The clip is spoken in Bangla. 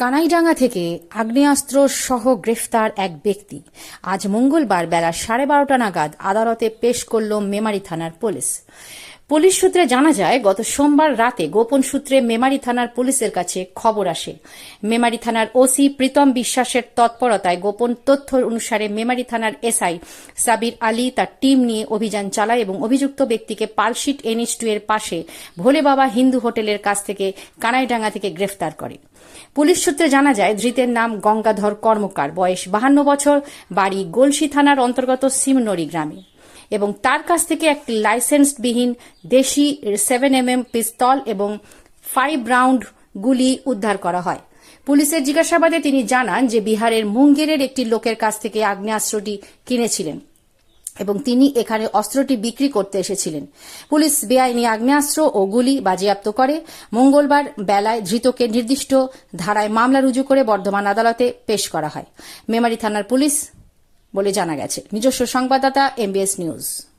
কানাইডাঙ্গা থেকে আগ্নেয়াস্ত্র সহ গ্রেফতার এক ব্যক্তি। আজ মঙ্গলবার বেলা সাড়ে বারোটা নাগাদ আদালতে পেশ করল মেমারি থানার পুলিশ। পুলিশ সূত্রে জানা যায়, গত সোমবার রাতে গোপন সূত্রে মেমারি থানার পুলিশের কাছে খবর আসে। মেমারি থানার ওসি প্রীতম বিশ্বাসের তৎপরতায় গোপন তথ্য অনুসারে মেমারি থানার এসআই সাবির আলী তার টিম নিয়ে অভিযান চালায় এবং অভিযুক্ত ব্যক্তিকে পালশিট এনএইচ টু এর পাশে ভোলে বাবা হিন্দু হোটেলের কাছ থেকে কানাইডাঙ্গা থেকে গ্রেফতার করে। পুলিশ সূত্রে জানা যায়, ধৃতের নাম গঙ্গাধর কর্মকার। বয়স বাহান্ন বছর। বাড়ি গোলসি থানার অন্তর্গত সিমনড়ি গ্রামে। এবং তার কাছ থেকে একটি লাইসেন্সবিহীন দেশি সেভেন এম এম পিস্তল এবং ফাইভ রাউন্ড গুলি উদ্ধার করা হয়। পুলিশের জিজ্ঞাসাবাদে তিনি জানান যে বিহারের মুঙ্গেরের একটি লোকের কাছ থেকে আগ্নেয়াস্ত্রটি কিনেছিলেন এবং তিনি এখানে অস্ত্রটি বিক্রি করতে এসেছিলেন। পুলিশ বেআইনি আগ্নেয়াস্ত্র ও গুলি বাজেয়াপ্ত করে। মঙ্গলবার বেলায় ধৃতকে নির্দিষ্ট ধারায় মামলা রুজু করে বর্ধমান আদালতে পেশ করা হয়। মেমারি থানার পুলিশ বলে জানা গেছে। নিজস্ব সংবাদদাতা এমবিএস নিউজ